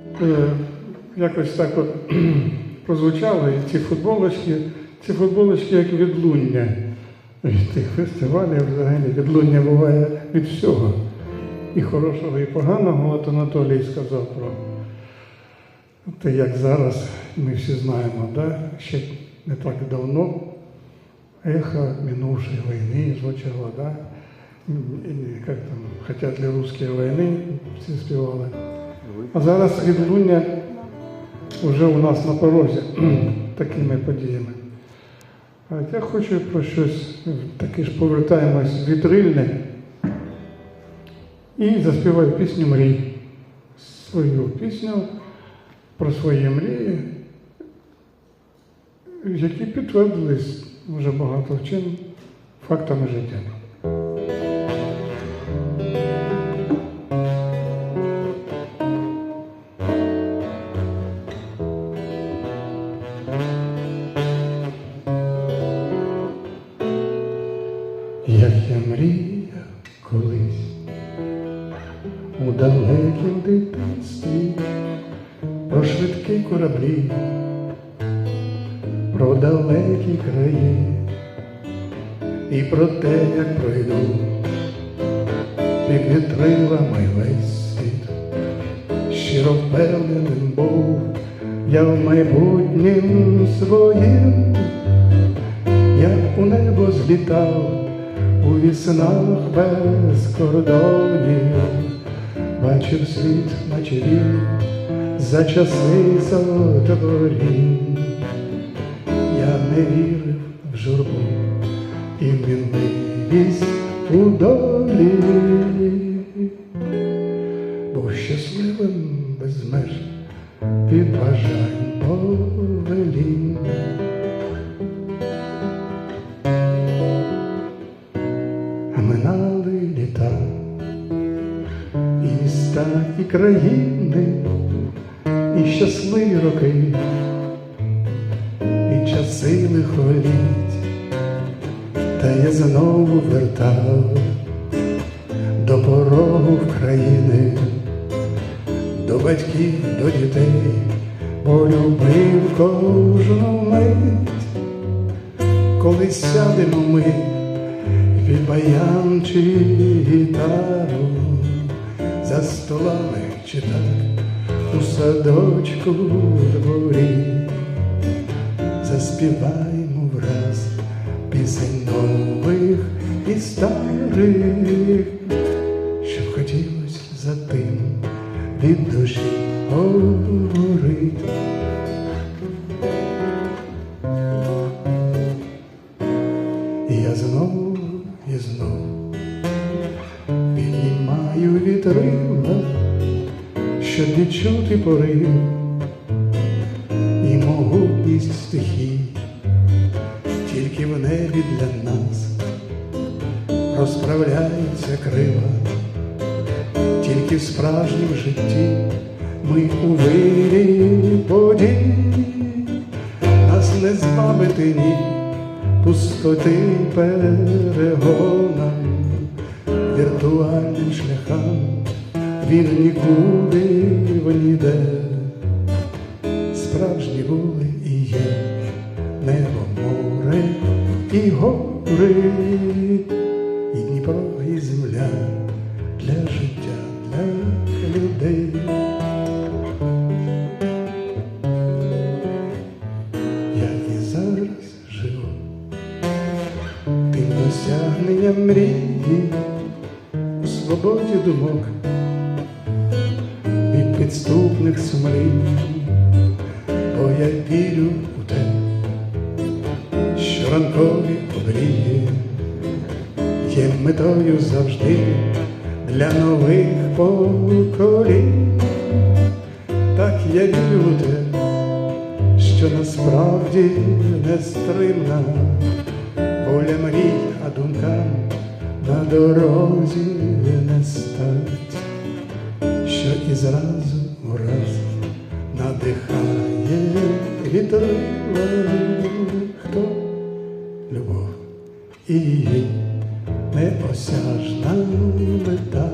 Е, якось так от прозвучало, і ці футболочки, ці футболочки як відлуння від тих фестивалів взагалі. Відлуння буває від всього. І хорошого, і поганого, от Анатолій сказав про те, як зараз ми всі знаємо, да? ще не так давно эхо минувшей войны звучало, да? І- і Как там, хотят ли русские войны, всі співали. А зараз відлуння вже у нас на порозі такими подіями. А я хочу про щось таке ж повертаємось вітрильне і заспіваю пісню мрій. Свою пісню про свої мрії, які підтвердились вже багато чим фактами життя. Як я мріяв колись у далекім дитинстві про швидкі кораблі, про далекі краї і про те, як пройду під вітрилами весь світ. Щиро впевненим був я в майбутнім своїм, як у небо злітав у віснах без кордонів, бачив світ, наче він за часи сотворінь. Я не вірив в журбу і мінливість у долі, був щасливим без меж від бажань повелінь. І країни, і щасливі роки, і часи лихоліть, та я знову вертав до порогу в країни, до батьків, до дітей, бо любив кожну мить, коли сядемо ми під баян чи гітару, за столами чи так у садочку в дворі, заспіваємо враз пісень нових і старих, щоб хотілось за тим від душі говорити. Я знову вітрила, щоб відчути порив і могутність стихій, тільки в небі для нас розправляються крила, тільки в справжнім житті ми у вирі подій, нас не збавити ні пустоти перегонам, віртуальним шляхам, він нікуди ніде. Справжні були і є небо, море і гори, і Дніпро, і земля для життя, для людей. Я і зараз живу тим досягненням мрії у свободі думок від підступних сумлінь, бо я вірю у те, що ранкові обрії є метою завжди для нових поколінь. Так я вірю у те, що насправді нестримна воля мрій, а думкам на дорозі і зразу враз надихає вітрилою, хто? Любов. І її неосяжна мета.